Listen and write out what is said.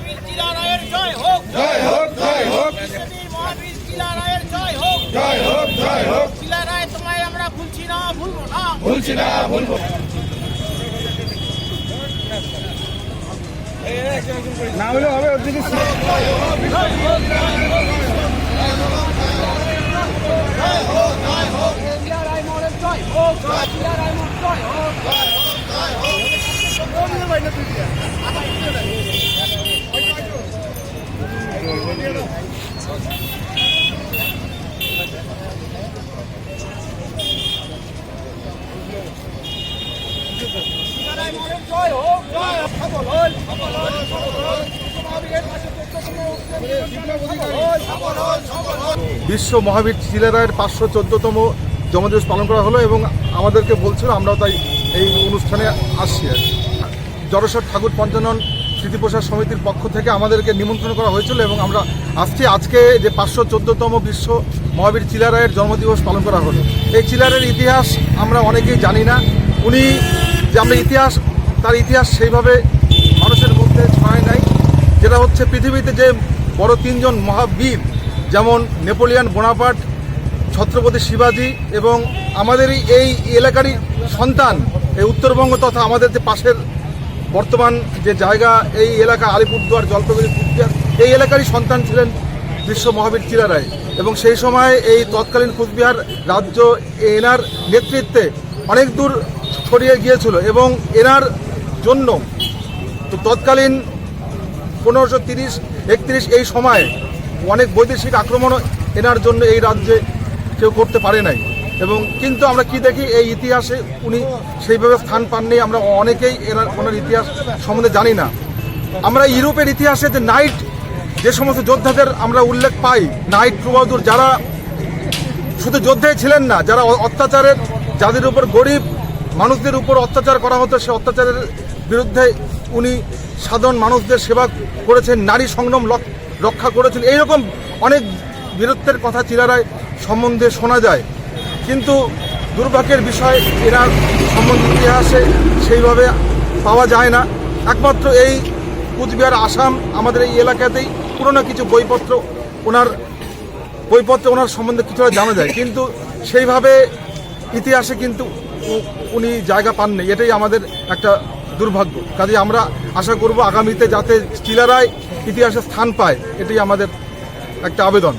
জয় হোক। জয় হোক জয় হোক। মহাবীর শিলা রায়ের জয় হোক। জয় হোক জয় হোক। শিলা রায় তোমায় আমরা ভুলছি না ভুলবো না। ভুলছি না ভুলবো। না হলে হবে ওর দিকে। জয় হোক জয় হোক। বিশ্ব মহাবীর চিলেরায়ের পাঁচশো চোদ্দতম জন্মদিবস পালন করা হলো এবং আমাদেরকে বলছিল, আমরাও তাই এই অনুষ্ঠানে আসছি আর জড়সর ঠাকুর পঞ্চানন স্মৃতিপ্রসাদ সমিতির পক্ষ থেকে আমাদেরকে নিমন্ত্রণ করা হয়েছিল এবং আমরা আসছি। আজকে যে পাঁচশো চোদ্দতম বিশ্ব মহাবীর চিলারায়ের জন্মদিবস পালন করা হলো। এই চিলারের ইতিহাস আমরা অনেকেই জানি না। উনি যে আমরা ইতিহাস তার ইতিহাস সেইভাবে মানুষের মধ্যে ছড়ায় নাই, যেটা হচ্ছে পৃথিবীতে যে বড় তিনজন মহাবীর, যেমন নেপোলিয়ান বোনাপার্ট, ছত্রপতি শিবাজি এবং আমাদেরই এই এলাকারই সন্তান, এই উত্তরবঙ্গ তথা আমাদের যে পাশের বর্তমান যে জায়গা, এই এলাকা আলিপুরদুয়ার, জলপাইগুড়ি, কুচবিহার, এই এলাকারই সন্তান ছিলেন বিশ্ব মহাবীর চিলারায় এবং সেই সময় এই তৎকালীন কুচবিহার রাজ্য এনার নেতৃত্বে অনেক দূর ছড়িয়ে গিয়েছিল এবং এনার জন্য তো তৎকালীন পনেরোশো তিরিশ, একত্রিশ এই সময় অনেক বৈদেশিক আক্রমণও এনার জন্য এই রাজ্যে কেউ করতে পারে নাই। এবং কিন্তু আমরা কি দেখি, এই ইতিহাসে উনি সেইভাবে স্থান পাননি, আমরা অনেকেই এনার, ওনার ইতিহাস সম্বন্ধে জানি না। আমরা ইউরোপের ইতিহাসে যে নাইট, যে সমস্ত যোদ্ধাদের আমরা উল্লেখ পাই, নাইট প্রবাদুর যারা শুধু যোদ্ধাই ছিলেন না, যারা অত্যাচারের, যাদের উপর গরিব মানুষদের উপর অত্যাচার করা হতো, সে অত্যাচারের বিরুদ্ধে উনি সাধারণ মানুষদের সেবা করেছেন, নারী সংগ্রাম রক্ষা করেছেন। এইরকম অনেক বীরত্বের কথা চিরারায় সম্বন্ধে শোনা যায়। কিন্তু দুর্ভাগ্যের বিষয়, এরা সম্বন্ধে ইতিহাসে সেইভাবে পাওয়া যায় না। একমাত্র এই কুচবিহার, আসাম আমাদের এই এলাকাতেই পুরনো কিছু বইপত্র ওনার, বইপত্রে ওনার সম্বন্ধে কিছুটা জানা যায়। কিন্তু সেইভাবে ইতিহাসে কিন্তু উনি জায়গা পাননি, এটাই আমাদের একটা দুর্ভাগ্য। কাজে আমরা আশা করব আগামীতে যাতে চিলারায় ইতিহাসে স্থান পায়, এটাই আমাদের একটা আবেদন।